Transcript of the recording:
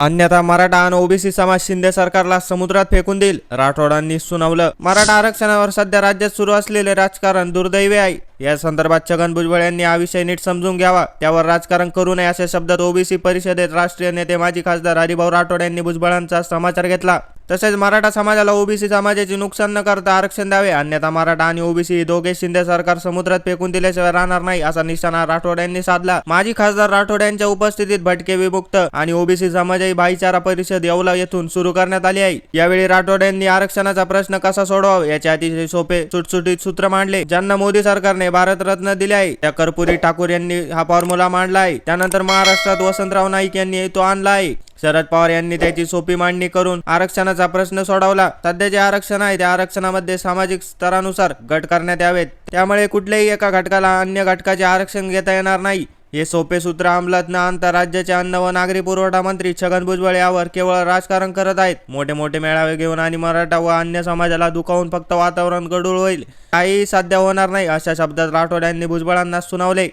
अन्यथा मराठा आणि ओबीसी समाज शिंदे सरकारला समुद्रात फेकून देईल राठोडांनी सुनावलं. मराठा आरक्षणावर सध्या राज्यात सुरू असलेले राजकारण दुर्दैवी आहे. या संदर्भात छगन भुजबळ यांनी हा विषय नीट समजून घ्यावा. त्यावर राजकारण करू नये अशा शब्दात ओबीसी परिषदेत राष्ट्रीय नेते माजी खासदार हरिभाऊ राठोड यांनी भुजबळांचा समाचार घेतला. तसेच मराठा समाजाला ओबीसी समाजाचे नुकसान न करता आरक्षण द्यावे. अन्यथा मराठा आणि ओबीसी हे दोघे शिंदे सरकार समुद्रात फेकून दिल्याशिवाय राहणार नाही असा निशाणा राठोड यांनी साधला. माजी खासदार राठोड यांच्या उपस्थितीत भटके विमुक्त आणि ओबीसी समाजाची भाईचारा परिषद येवला येथून सुरू करण्यात आली आहे. यावेळी राठोड यांनी आरक्षणाचा प्रश्न कसा सोडवावा? याचे अतिशय सोपे सुटसुटीत सूत्र मांडले. ज्यांना मोदी सरकारने भारतरत्न दिले आहे त्या कर्पुरी ठाकूर यांनी हा फॉर्म्युला मांडला आहे त्यानंतर महाराष्ट्रात वसंतराव नाईक यांनी तो आणला आहे शरद पवार यांनी त्याची सोपी मांडणी करून आरक्षणाचा प्रश्न सोडवला. सध्या जे आरक्षण आहे त्या आरक्षणामध्ये सामाजिक स्तरानुसार गट करण्यात यावेत. त्यामुळे कुठल्याही एका घटकाला अन्य घटकाचे आरक्षण घेता येणार नाही. हे सोपे सूत्र अंमलात न आणता राज्याचे अन्न व नागरी पुरवठा मंत्री छगन भुजबळ यावर केवळ राजकारण करत आहेत. मोठे मोठे मेळावे घेऊन आणि मराठा व अन्य समाजाला दुखावून फक्त वातावरण गडूळ होईल. काही साध्य होणार नाही अशा शब्दात राठोड यांनी भुजबळांना सुनावले.